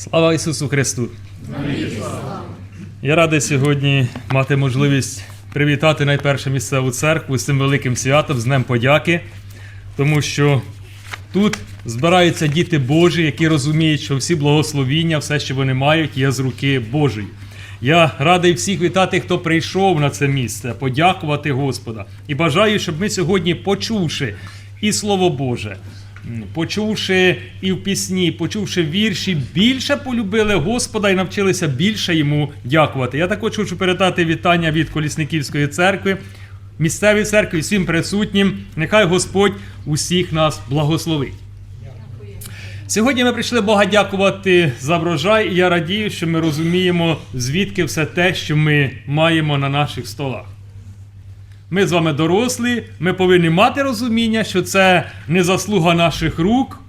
Слава Ісусу Христу! Я радий сьогодні мати можливість привітати найперше місцеву церкву з цим великим святом, з Днем подяки, тому що тут збираються діти Божі, які розуміють, що всі благословіння, все, що вони мають, є з руки Божої. Я радий всіх вітати, хто прийшов на це місце, подякувати Господа. І бажаю, щоб ми сьогодні, почувши і Слово Боже, почувши і в пісні, почувши вірші, більше полюбили Господа і навчилися більше йому дякувати. Я також хочу передати вітання від Колісниківської церкви, місцевій церкві, всім присутнім. Нехай Господь усіх нас благословить. Сьогодні ми прийшли Бога дякувати за врожай, і я радію, що ми розуміємо, звідки все те, що ми маємо на наших столах. Ми з вами дорослі, ми повинні мати розуміння, що це не заслуга наших рук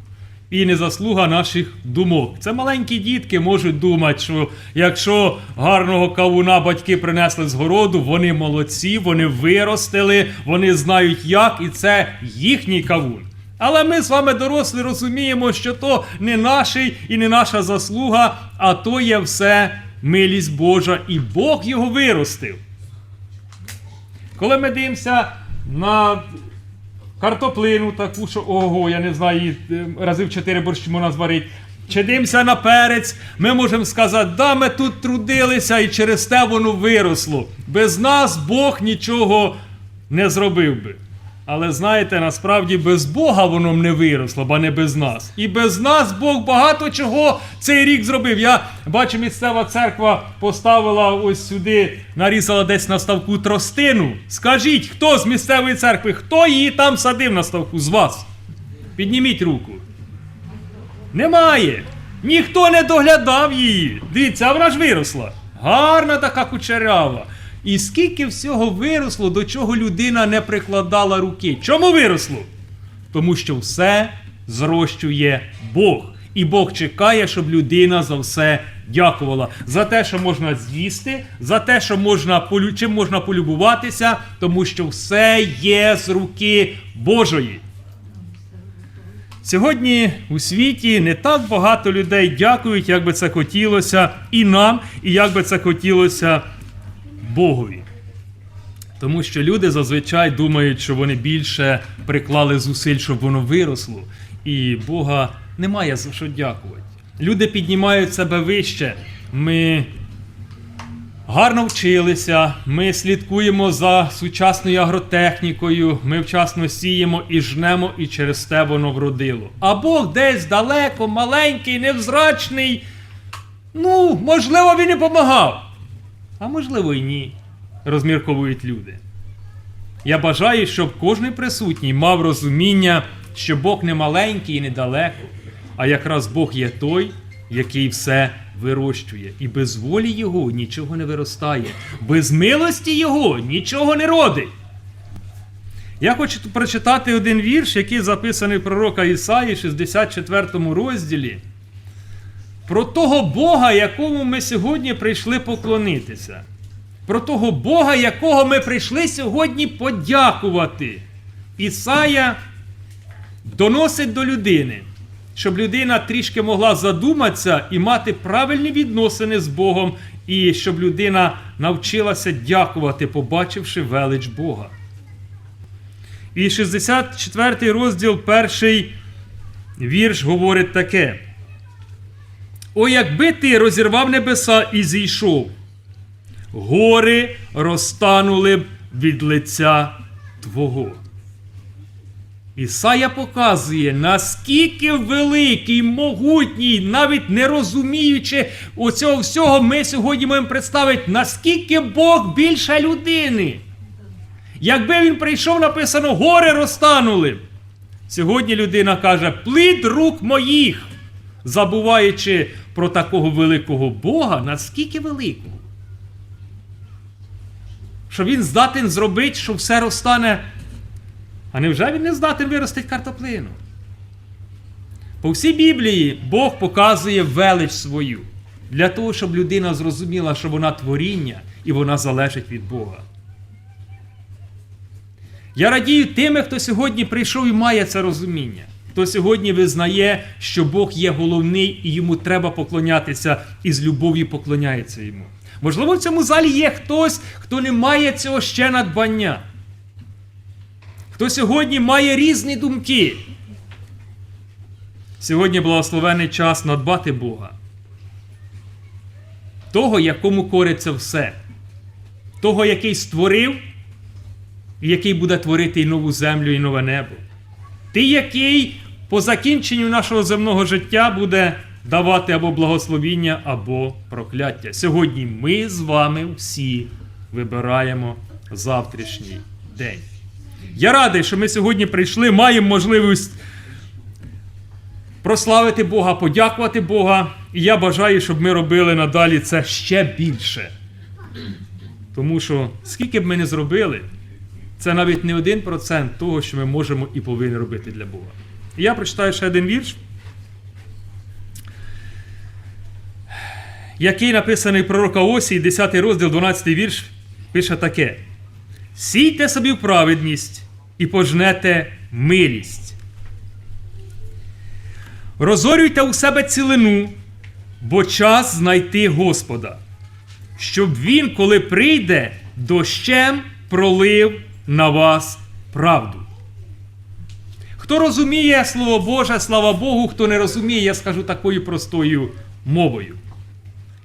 і не заслуга наших думок. Це маленькі дітки можуть думати, що якщо гарного кавуна батьки принесли з городу, вони молодці, вони виростили, вони знають як, і це їхній кавун. Але ми з вами дорослі розуміємо, що то не наш і не наша заслуга, а то є все милість Божа, і Бог його виростив. Коли ми дивимося на картоплину, таку, що ого, я не знаю, її е, разів чотири борщ можна зварити. Чи дивимося на перець, ми можемо сказати, да, ми тут трудилися і через те воно виросло. Без нас Бог нічого не зробив би. Але знаєте, насправді без Бога воно б не виросло, бо не без нас. І без нас Бог багато чого цей рік зробив. Я бачу, місцева церква поставила ось сюди, нарізала десь на ставку тростину. Скажіть, хто з місцевої церкви, хто її там садив на ставку з вас? Підніміть руку. Немає. Ніхто не доглядав її. Дивіться, вона ж виросла. Гарна така кучерява. І скільки всього виросло, до чого людина не прикладала руки. Чому виросло? Тому що все зрощує Бог. І Бог чекає, щоб людина за все дякувала. За те, що можна з'їсти, за те, що можна чим можна полюбуватися, тому що все є з руки Божої. Сьогодні у світі не так багато людей дякують, як би це хотілося і нам, і як би це хотілося Богові. Тому що люди зазвичай думають, що вони більше приклали зусиль, щоб воно виросло, і Бога немає за що дякувати. Люди піднімають себе вище. Ми гарно вчилися, ми слідкуємо за сучасною агротехнікою, ми вчасно сіємо і жнемо, і через те воно вродило. А Бог десь далеко, маленький, невзрачний. Ну, можливо, він і помагав. А можливо, і ні, розмірковують люди. Я бажаю, щоб кожен присутній мав розуміння, що Бог не маленький і недалеко, а якраз Бог є той, який все вирощує. І без волі Його нічого не виростає, без милості Його нічого не родить. Я хочу прочитати один вірш, який записаний в пророка Ісаї, 64 розділі. Про того Бога, якому ми сьогодні прийшли поклонитися. Про того Бога, якого ми прийшли сьогодні подякувати. Ісая доносить до людини, щоб людина трішки могла задуматися і мати правильні відносини з Богом, і щоб людина навчилася дякувати, побачивши велич Бога. І 64 розділ, перший вірш говорить таке. О, якби ти розірвав небеса і зійшов, гори розтанули б від лиця Твого. Ісая показує, наскільки великий, могутній, навіть не розуміючи оцього всього, ми сьогодні маємо представити, наскільки Бог більше людини. Якби він прийшов, написано, гори розтанули. Сьогодні людина каже, плід рук моїх, забуваючи про такого великого Бога, наскільки великого. Що він здатен зробити, що все розтане. А невже він не здатен виростити картоплину? По всій Біблії Бог показує велич свою для того, щоб людина зрозуміла, що вона творіння і вона залежить від Бога. Я радію тими, хто сьогодні прийшов і має це розуміння. Хто сьогодні визнає, що Бог є головний і йому треба поклонятися, і з любов'ю поклоняється йому. Можливо, в цьому залі є хтось, хто не має цього ще надбання. Хто сьогодні має різні думки. Сьогодні благословений час надбати Бога. Того, якому кориться все. Того, який створив, і який буде творити і нову землю, і нове небо. Ти, який по закінченню нашого земного життя буде давати або благословіння, або прокляття. Сьогодні ми з вами всі вибираємо завтрашній день. Я радий, що ми сьогодні прийшли, маємо можливість прославити Бога, подякувати Бога. І я бажаю, щоб ми робили надалі це ще більше. Тому що скільки б ми не зробили, це навіть не один процент того, що ми можемо і повинні робити для Бога. І я прочитаю ще один вірш, який написаний пророка Осії, 10 розділ, 12 вірш, пише таке: Сійте собі праведність і пожнете милість. Розорюйте у себе цілину, бо час знайти Господа, щоб він, коли прийде, дощем пролив на вас правду. Хто розуміє Слово Боже, слава Богу, хто не розуміє, я скажу такою простою мовою.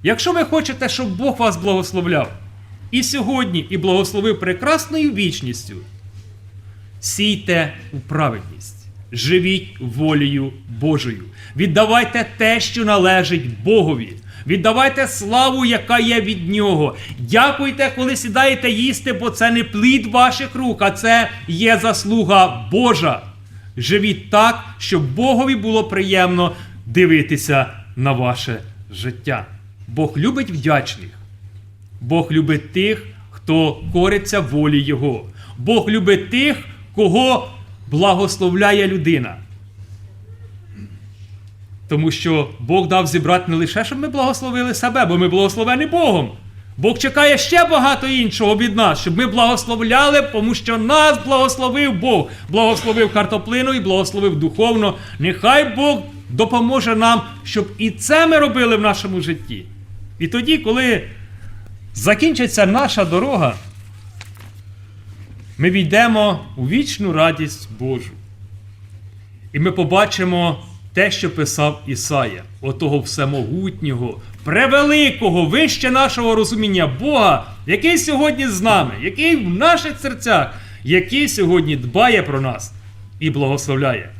Якщо ви хочете, щоб Бог вас благословляв і сьогодні, і благословив прекрасною вічністю, сійте у праведність, живіть волею Божою, віддавайте те, що належить Богові. Віддавайте славу, яка є від нього. Дякуйте, коли сідаєте їсти, бо це не плід ваших рук, а це є заслуга Божа. Живіть так, щоб Богові було приємно дивитися на ваше життя. Бог любить вдячних. Бог любить тих, хто кориться волі Його. Бог любить тих, кого благословляє людина. Тому що Бог дав зібрати не лише, щоб ми благословили себе, бо ми благословені Богом. Бог чекає ще багато іншого від нас, щоб ми благословляли, тому що нас благословив Бог, благословив картоплину і благословив духовно. Нехай Бог допоможе нам, щоб і це ми робили в нашому житті. І тоді, коли закінчиться наша дорога, ми війдемо у вічну радість Божу. І ми побачимо те, що писав Ісая, отого всемогутнього, превеликого, вище нашого розуміння Бога, який сьогодні з нами, який в наших серцях, який сьогодні дбає про нас і благословляє.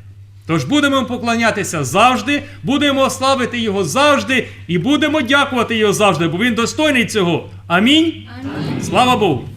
Тож будемо поклонятися завжди, будемо славити Його завжди і будемо дякувати Його завжди, бо Він достойний цього. Амінь. Слава Богу!